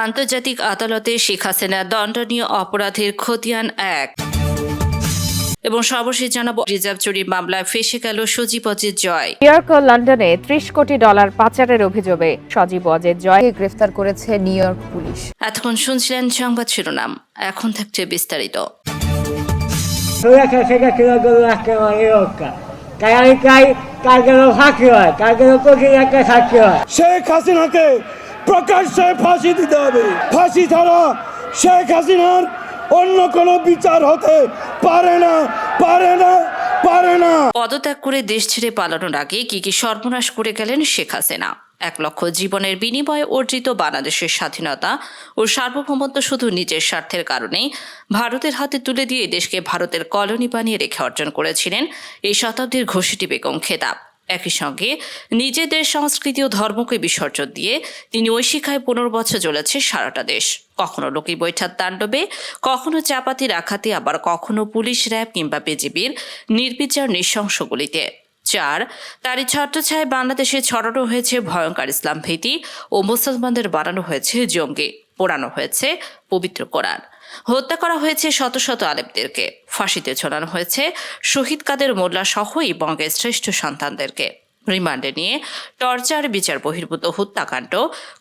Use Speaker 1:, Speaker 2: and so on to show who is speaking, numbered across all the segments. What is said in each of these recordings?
Speaker 1: আন্তর্জাতিক আদালতে শেখ হাসিনা দণ্ডনীয় অপরাধের খতিয়ান এক। এবং সর্বশেষ জানাব রিজার্ভ চুরি মামলায় ফেসে গেল সজীব অজিত জয়।
Speaker 2: নিউইয়র্ক ও লন্ডনে ত্রিশ কোটি ডলার পাচারের অভিযোগে সজীব অজের জয়কে গ্রেফতার করেছে নিউ ইয়র্ক পুলিশ।
Speaker 1: এতক্ষণ শুনছিলেন সংবাদ শিরোনাম। এখন থাকছে বিস্তারিত।
Speaker 3: ফাঁকি হয়? একটা সাক্ষী হয়?
Speaker 4: শেখ হাসিনাকে প্রকাশ্যে ফাঁসি দিতে হবে। ফাঁসি ছাড়া শেখ হাসিনার অন্য কোনো বিচার হতে পারে না পারে না পারে না।
Speaker 1: পদত্যাগ করে দেশ ছেড়ে পালানোর আগে কি কি সর্বনাশ করে গেলেন শেখ হাসিনা? এক লক্ষ জীবনের বিনিময়ে অর্জিত বাংলাদেশের স্বাধীনতা ও সার্বভৌমত্ব শুধু নিজের স্বার্থের কারণেই ভারতের হাতে তুলে দিয়ে দেশকে ভারতের কলোনি বানিয়ে রেখে অর্জন করেছিলেন এই শতাব্দীর ঘোষিটি বেগম খেতাব। একই সঙ্গে নিজেদের সংস্কৃতি ও ধর্মকে বিসর্জন দিয়ে তিনি ওই শিখায় পনেরো বছর চলেছে সারাটা দেশ। কখনো লোকি বৈঠার তাণ্ডবে, কখনো চাপাতি রাখাতে, আবার কখনো পুলিশ র্যাব কিংবা বিজিবির নির্বিচার নৃশংসগুলিতে চার, তারই ছত্রছায় বাংলাদেশে ছড়ানো হয়েছে ভয়ঙ্কর ইসলাম ভীতি ও মুসলমানদের বানানো হয়েছে জঙ্গি, পোড়ানো হয়েছে পবিত্র কোরআন। হত্যা করা হয়েছে শত শত আলেমদেরকে। ফাঁসিতে ঝোলানো হয়েছে শহীদ কাদের মোল্লা সহই বঙ্গের শ্রেষ্ঠ সন্তানদেরকে। রিমান্ডে নিয়ে টর্চার, বিচার বহির্ভূত হত্যাকাণ্ড,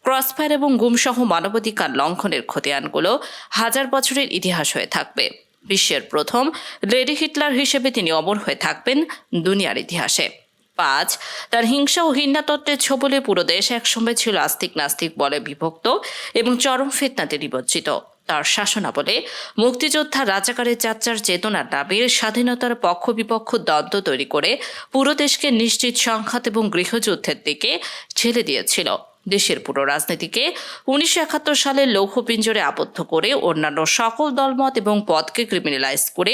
Speaker 1: ক্রসফায়ার এবং গুমসহ মানবাধিকার লঙ্ঘনের খতিয়ানগুলো হাজার বছরের ইতিহাস হয়ে থাকবে। বিশ্বের প্রথম লেডি হিটলার হিসেবে তিনি অমর হয়ে থাকবেন দুনিয়ার ইতিহাসে। পাঁচ, তার হিংসা ও হিন্নাতত্ত্বের ছবলে পুরো দেশ একসময় ছিল আস্তিক নাস্তিক বলে বিভক্ত এবং চরম ফেতনাতে নিবজ্জিত। তার শাসনাবলে মুক্তিযোদ্ধা রাজাকারের চাচ্চার চেতনার নামের স্বাধীনতার পক্ষ বিপক্ষ দ্বন্দ্ব তৈরি করে পুরো দেশকে নিশ্চিত সংঘাত এবং গৃহযুদ্ধের দিকে ঠেলে দিয়েছিল। দেশের পুরো রাজনীতিকে উনিশশো একাত্তর সালে লৌহপিঞ্জরে আবদ্ধ করে অন্যান্য সকল দলমত এবং পদকে ক্রিমিনালাইজ করে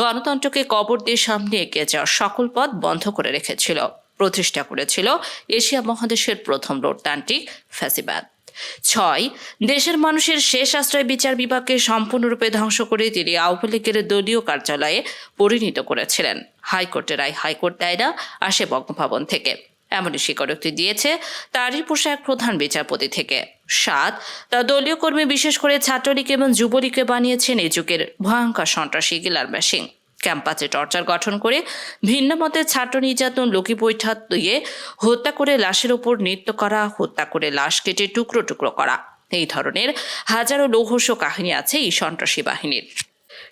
Speaker 1: গণতন্ত্রকে কবর দিয়ে সামনে এগিয়ে যাওয়ার সকল পথ বন্ধ করে রেখেছিল। প্রতিষ্ঠা করেছিল এশিয়া মহাদেশের প্রথম লোকতান্ত্রিক ফ্যাসিবাদ। ছয়, দেশের মানুষের শেষ আশ্রয় বিচার বিভাগকে সম্পূর্ণরূপে ধ্বংস করে তিনি আওয়ামী লীগের দলীয় কার্যালয়ে পরিণত করেছিলেন। হাইকোর্টের রায় হাইকোর্ট দেয় না, আসে বঙ্গভবন থেকে। এমনই স্বীকারোক্তি দিয়েছে তারই পোশাক প্রধান বিচারপতি থেকে। সাত, তা দলীয় কর্মী বিশেষ করে ছাত্রলীগ এবং যুবলীগকে বানিয়েছেন এই যুগের ভয়ঙ্কর সন্ত্রাসী গিলার মেশিন। ক্যাম্পাসে টর্চার গঠন করে ভিন্ন মতের ছাত্র নির্যাতন, লোকি বৈঠা দিয়ে হত্যা করে লাশের ওপর নৃত্য করা, হত্যা করে লাশ কেটে টুকরো টুকরো করা। এই ধরনের হাজারো লৌহস্য কাহিনী আছে এই সন্ত্রাসী বাহিনীর।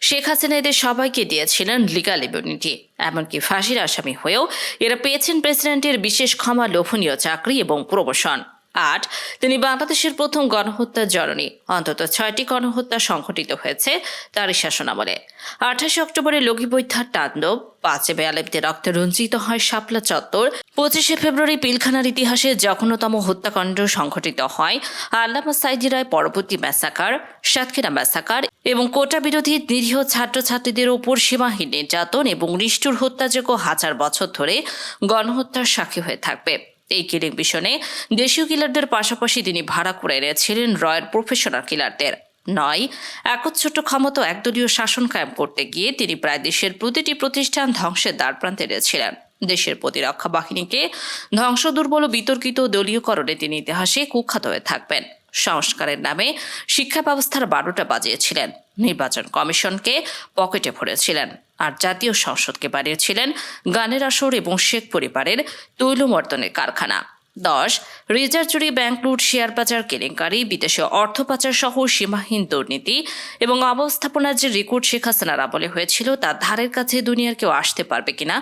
Speaker 1: শেখ হাসিনা এদের সবাইকে দিয়েছিলেন লিগাল ইমিউনিটি এমনকি ফাঁসির আসামি হয়েও এরা পেয়েছেন প্রেসিডেন্টের বিশেষ ক্ষমা, লোভনীয় চাকরি এবং প্রমোশন আট, তিনি বাংলাদেশের প্রথম গণহত্যার জননী। অন্তত ছয়টি গণহত্যা সংঘটিত হয়েছে তারই শাসনামলে। আঠাশে অক্টোবরে লগি বৈদ্যার তাণ্ডব, পাঁচে বেয়ালেবদের রক্তে রঞ্জিত হয় শাপলা চত্বর, পঁচিশে ফেব্রুয়ারি পিলখানার ইতিহাসে জঘন্যতম হত্যাকাণ্ড সংঘটিত হয়। আল্লামা সাইদি রায় পরবর্তী ম্যাসাকার, সাতক্ষীরা ম্যাসাকার এবং কোটা বিরোধী নিরীহ ছাত্রছাত্রীদের ওপর সীমাহীন নির্যাতন এবং নিষ্ঠুর হত্যাযোগ্য হাজার বছর ধরে গণহত্যার সাক্ষী হয়ে থাকবে। এই কিলিং মিশনে দেশীয় কিলারদের পাশাপাশি তিনি ভাড়া করে এনেছিলেন রয়্যাল প্রফেশনাল কিলারদের। নয়, একচ্ছত্র ক্ষমতা একদলীয় শাসন কায়েম করতে গিয়ে তিনি প্রায় দেশের প্রতিটি প্রতিষ্ঠান ধ্বংসের দ্বারপ্রান্তে এনেছিলেন। দেশের প্রতিরক্ষা বাহিনীকে ধ্বংস দুর্বল বিতর্কিত দলীয়করণে তিনি ইতিহাসে কুখ্যাত হয়ে থাকবেন। সংস্কারের নামে শিক্ষা ব্যবস্থার বারোটা বাজিয়েছিলেন। নির্বাচন কমিশনকে পকেটে ভরেছিলেন। আর জাতীয় সংসদকে বানিয়েছিলেন গানের আসর এবং শেখ পরিবারের তৈলমর্দনের কারখানা। দশ, রিজার্ভ চুরি ব্যাংক লুট শেয়ার বাজার কেলেঙ্কারি, বিদেশে অর্থ পাচার সহ সীমাহীন দুর্নীতি এবং অবস্থাপনার যে রেকর্ড শেখ হাসিনার আমলে হয়েছিল তার ধারের কাছে দুনিয়ার কেউ আসতে পারবে কিনা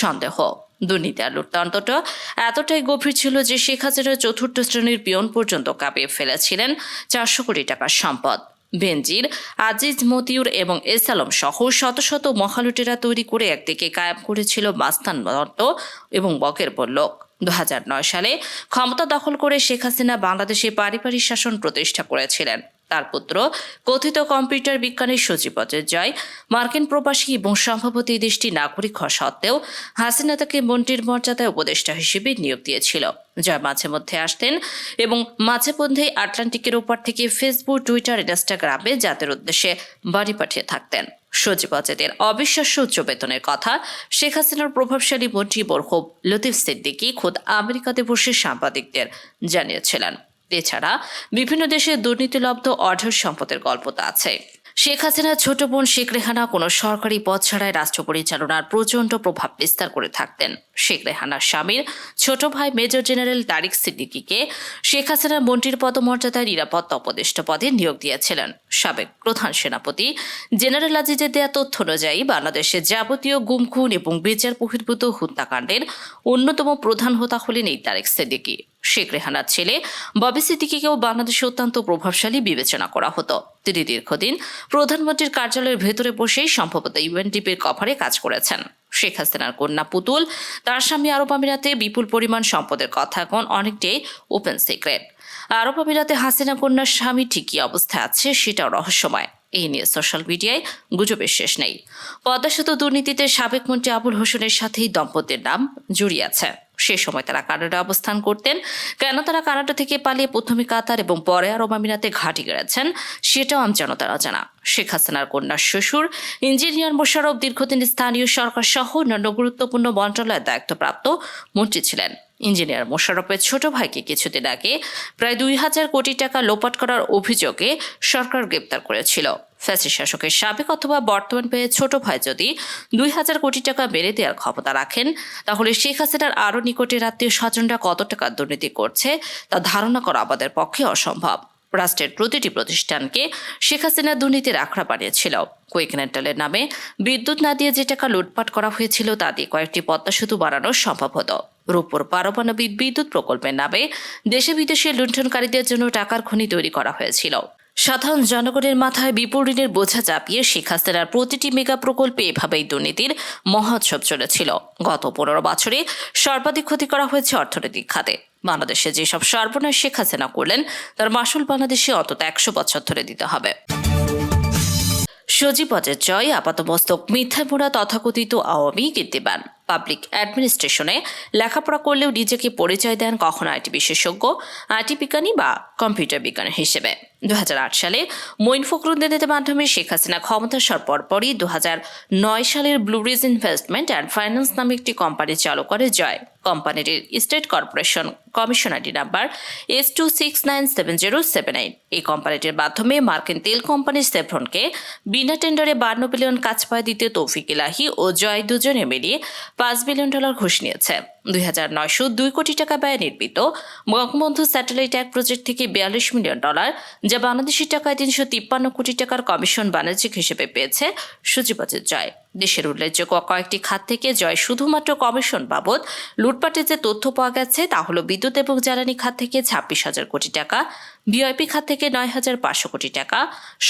Speaker 1: সন্দেহ। দুর্নীতি আর লুটতন্ত্রটা এতটাই গভীর ছিল যে শেখ হাসিনার চতুর্থ শ্রেণির পিয়ন পর্যন্ত কাঁপিয়ে ফেলেছিলেন চারশো কোটি টাকার সম্পদ। বেনজির, আজিজ মতিউর এবং এস আলম সহ শত শত মহালুটেরা তৈরি করে একদিকে কায়েম করেছিল মাস্তান দত্ত এবং বকের লোক। দু সালে ক্ষমতা দখল করে শেখ হাসিনা বাংলাদেশে পারিবারিক শাসন প্রতিষ্ঠা করেছিলেন। তার পুত্র, কথিত কম্পিউটার বিজ্ঞানের অজয় জয়। মার্কিন প্রবাসী এবং সম্ভবত এই দেশটি নাগরিক হওয়া সত্ত্বেও হাসিনা তাকে মন্ত্রীর মর্যাদায় উপদেষ্টা হিসেবে নিয়োগ দিয়েছিল জয় মাঝে মধ্যে আসতেন এবং মাঝে মধ্যে আটলান্টিকের ওপর থেকে ফেসবুক, টুইটার, ইনস্টাগ্রামে জাতির উদ্দেশ্যে বাড়ি পাঠিয়ে থাকতেন। সজীব অজেদের অবিশ্বাস্য উচ্চ বেতনের কথা, শেখ হাসিনার প্রভাবশালী মন্ত্রী বরহুব লতিফ সিদ্দিকি খোদ আমেরিকাতে বসে সাংবাদিকদের জানিয়েছিলেন। এছাড়া বিভিন্ন দেশে দুর্নীতিলব্ধ অঢের সম্পদের গল্প তা আছে। শেখ হাসিনার ছোট বোন শেখ রেহানা কোনো সরকারি পদ ছাড়াই রাষ্ট্র পরিচালনার প্রচণ্ড প্রভাব বিস্তার করে থাকতেন। শেখ রেহানার স্বামীর ছোট ভাই মেজর জেনারেল তারিক সিদ্দিকিকে শেখ হাসিনার মন্ত্রীর পদমর্যাদায় নিরাপত্তা উপদেষ্টা পদে নিয়োগ দিয়েছিলেন। সাবেক প্রধান সেনাপতি জেনারেল আজিজের দেয়া তথ্য অনুযায়ী বাংলাদেশের যাবতীয় গুমখুন এবং বিচার বহির্ভূত হত্যাকাণ্ডের অন্যতম প্রধান হোতা হলেন এই তারেক সিদ্দিকি। শেখ রেহানার ছেলে ববি সিদ্দিকিকেও বাংলাদেশে অত্যন্ত প্রভাবশালী বিবেচনা করা হতো। তিনি দীর্ঘদিন প্রধানমন্ত্রীর কার্যালয়ের ভেতরে বসেই সম্ভবত ইউএনডিপির কভারে কাজ করেছেন। শেখ হাসিনার কন্যা পুতুল, তার স্বামী আরব আমিরাতে বিপুল পরিমাণ সম্পদের কথা এখন অনেকটাই ওপেন সিক্রেট। আরব আমিরাতে হাসিনা কন্যার স্বামী ঠিকই অবস্থায় আছে সেটাও রহস্যময়। এই নিয়ে সোশ্যাল মিডিয়ায় গুজবের শেষ নেই। পদ্মা সেতু দুর্নীতিতে সাবেক মন্ত্রী আবুল হোসেনের সাথেই দম্পতির নাম জড়িয়ে আছে। সে সময় তারা কানাডা অবস্থান করতেন। কেন তারা কানাডা থেকে পালিয়ে প্রথমে কাতার এবং পরে আর আমিরাতে ঘাঁটি গেড়েছেন, সেটাও আমজানতার অজানা শেখ হাসিনার কন্যার শ্বশুর, ইঞ্জিনিয়ার মোশারফ দীর্ঘদিন স্থানীয় সরকার সহ অন্যান্য গুরুত্বপূর্ণ মন্ত্রণালয়ের দায়িত্বপ্রাপ্ত মন্ত্রী ছিলেন। ইঞ্জিনিয়ার মোশারফের ছোট ভাইকে কিছুদিন আগে প্রায় দুই হাজার কোটি টাকা লোপাট করার অভিযোগে সরকার গ্রেপ্তার করেছিল। ফ্যাসি শাসকের সাবেক অথবা বর্তমান পেয়ে ছোট ভাই যদি দুই হাজার কোটি টাকা বেড়ে দেওয়ার ক্ষমতা রাখেন, তাহলে শেখ হাসিনার আরও নিকটের আত্মীয় স্বজনরা কত টাকা দুর্নীতি করছে তা ধারণা করা আমাদের পক্ষে অসম্ভব। রাষ্ট্রের প্রতিটি প্রতিষ্ঠানকে শেখ হাসিনা দুর্নীতির আখড়া বানিয়েছিল। কুইকনেন্টালের নামে বিদ্যুৎ না দিয়ে যে টাকা লুটপাট করা হয়েছিল তা দিয়ে কয়েকটি পদ্মা সেতু বানানো সম্ভব হতো। রূপপুর পারমাণবিক বিদ্যুৎ প্রকল্পের নামে দেশে বিদেশে লুণ্ঠনকারীদের জন্য টাকার খনি তৈরি করা হয়েছিল। সাধারণ জনগণের মাথায় বিপুল ঋণের বোঝা চাপিয়ে শেখ প্রতিটি মেগা প্রকল্পে এভাবেই দুর্নীতির মহোৎসব চলেছিল। গত পনেরো বছরে সর্বাধিক ক্ষতি করা হয়েছে অর্থনৈতিক খাতে। বাংলাদেশে যেসব সর্বনাশ শেখ হাসিনা করলেন, তার মাসুল বাংলাদেশে অন্তত একশো বছর ধরে দিতে হবে। সজীবজের জয়, আপাতমস্তক মিথ্যা মোড়া তথাকথিত আওয়ামী কীর্তিবান। পাবলিক অ্যাডমিনিস্ট্রেশনে লেখাপড়া করলেও নিজেকে পরিচয় দেন কখনো আইটি বিশেষজ্ঞ, আইটি বিজ্ঞানী বা কম্পিউটার বিজ্ঞানী হিসেবে। দু হাজার আট সালে মঈন ফখরুদ্দিনের মাধ্যমে শেখ হাসিনা ক্ষমতা আসার পরপরই দু নয় সালের ব্লুরিজ ইনভেস্টমেন্ট অ্যান্ড ফাইন্যান্স নামে একটি কোম্পানি চালু করে জয়। কোম্পানিটির state corporation কমিশনারি number S two six nine seven zero seven eight এই কোম্পানিটির মাধ্যমে মার্কিন তেল কোম্পানি সেভ্রনকে বিনা টেন্ডারে বান্ন বিলিয়ন কাজ পায় দিতে তৌফিক ইলাহি ও জয় দুজনে মিলিয়ে পাঁচ বিলিয়ন ডলার ঘুষ নিয়েছে। দুই হাজার নয়শো দুই কোটি টাকা ব্যয়ে নির্মিত বঙ্গবন্ধু স্যাটেলাইট এক প্রজেক্ট থেকে বিয়াল্লিশ মিলিয়ন ডলার, যা বাংলাদেশি টাকায় তিনশো তিপ্পান্ন কোটি টাকার কমিশন বাণিজ্যিক হিসেবে পেয়েছে সূচিপথের জয়। দেশের উল্লেখযোগ্য কয়েকটি খাত থেকে জয় শুধুমাত্র কমিশন বাবদ। লুটপাটের যে তথ্য পাওয়া গেছে তা হল বিদ্যুৎ এবং জ্বালানি খাত থেকে ছাব্বিশ হাজার কোটি টাকা, ভিআইপি খাত থেকে নয় হাজার পাঁচশো কোটি টাকা,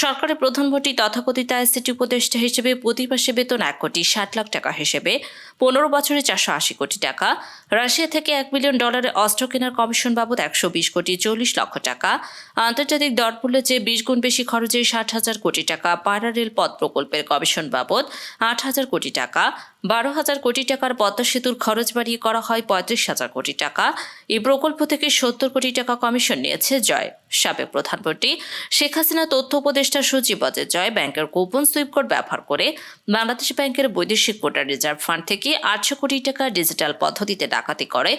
Speaker 1: সরকারের প্রধানমন্ত্রী তথাকথিত আইসিটি উপদেষ্টা হিসেবে প্রতি মাসে বেতন এক কোটি ষাট লাখ টাকা হিসেবে, পনেরো বছরে চারশো আশি কোটি টাকা, রাশিয়া থেকে এক বিলিয়ন ডলারের অস্ত্র কেনার কমিশন বাবদ একশো বিশ কোটি চল্লিশ লক্ষ টাকা, আন্তর্জাতিক দর দরমূল্যের চেয়ে বিশ গুণ বেশি খরচে ষাট হাজার কোটি টাকা পায়রা রেলপথ প্রকল্পের কমিশন বাবদ, আট হাজার কোটি টাকা, বারো হাজার কোটি টাকার পদ্মা সেতুর খরচ বাড়িয়ে করা হয় পঁয়ত্রিশ হাজার কোটি টাকা। এই প্রকল্প থেকে সত্তর কোটি টাকা কমিশন নিয়েছে জয়। সাবেক প্রধানমন্ত্রী শেখ হাসিনা তথ্য উপদেষ্টা সচিব অজয় জয় ব্যাংকের গোপন সুইপ কোড ব্যবহার করে বাংলাদেশ ব্যাংকের বৈদেশিক কোটা রিজার্ভ ফান্ড থেকে আটশো কোটি টাকা ডিজিটাল পদ্ধতিতে ডাকাতি করে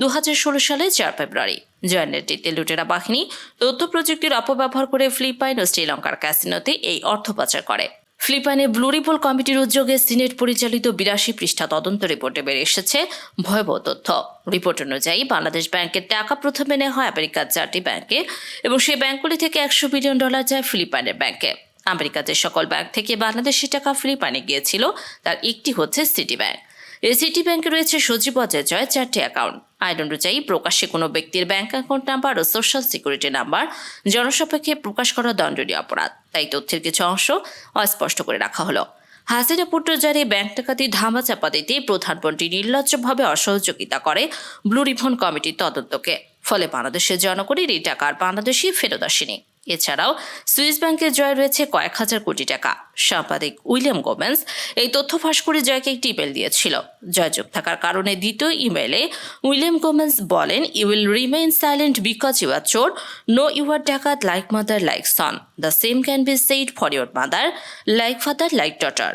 Speaker 1: দুহাজার ষোলো সালে চার ফেব্রুয়ারি। জয়ের নেতৃত্বে লুটেরা বাহিনী তথ্য প্রযুক্তির অপব্যবহার করে ফিলিপাইন ও শ্রীলঙ্কার ক্যাসিনোতে এই অর্থ পাচার করে। ফিলিপাইনে ব্লু রিপোল কমিটির উদ্যোগে সিনেট পরিচালিত বিরাশি পৃষ্ঠা তদন্ত রিপোর্টে বেরিয়ে এসেছে ভয়াবহ তথ্য। রিপোর্ট অনুযায়ী বাংলাদেশ ব্যাংকের টাকা প্রথমে নেওয়া হয় আমেরিকার চারটি ব্যাংকে এবং সেই ব্যাংকগুলি থেকে একশো বিলিয়ন ডলার যায় ফিলিপাইনের ব্যাংকে। আমেরিকার যে সকল ব্যাংক থেকে বাংলাদেশি টাকা ফিলিপাইনে গিয়েছিল, তার একটি হচ্ছে সিটি ব্যাংক এই সিটি ব্যাংকে রয়েছে সজীব অজয় জয় চারটি অ্যাকাউন্ট। আইন অনুযায়ী প্রকাশ্যে কোনো ব্যক্তির ব্যাংক অ্যাকাউন্ট নাম্বার ও সোশ্যাল সিকিউরিটি নাম্বার জনসাপেক্ষে প্রকাশ করা দণ্ডনীয় অপরাধ। তাই তথ্যের কিছু অংশ অস্পষ্ট করে রাখা হলো। হাসিনা পুত্রজারি ব্যাংক ডাকাতি ধামা চাপা দিতে প্রধানমন্ত্রী নির্লজ্জভাবে অসহযোগিতা করে ব্লু রিভন কমিটির তদন্তকে। ফলে বাংলাদেশের জনগণের এই আর বাংলাদেশই ফেরত আসেনি। এছাড়াও সুইস ব্যাংকের জয় রয়েছে কয়েক হাজার কোটি টাকা। সাংবাদিক উইলিয়াম গোমেন্স এই তথ্য ফাঁস করে জয়কে একটি ইমেল দিয়েছিল। জয়যোগ থাকার কারণে দ্বিতীয় ইমেলে উইলিয়াম গোমেন্স বলেন you will remain silent because you are চোর। নো ইউ আর ডাকাত like mother like son the same can be said for your mother like father like daughter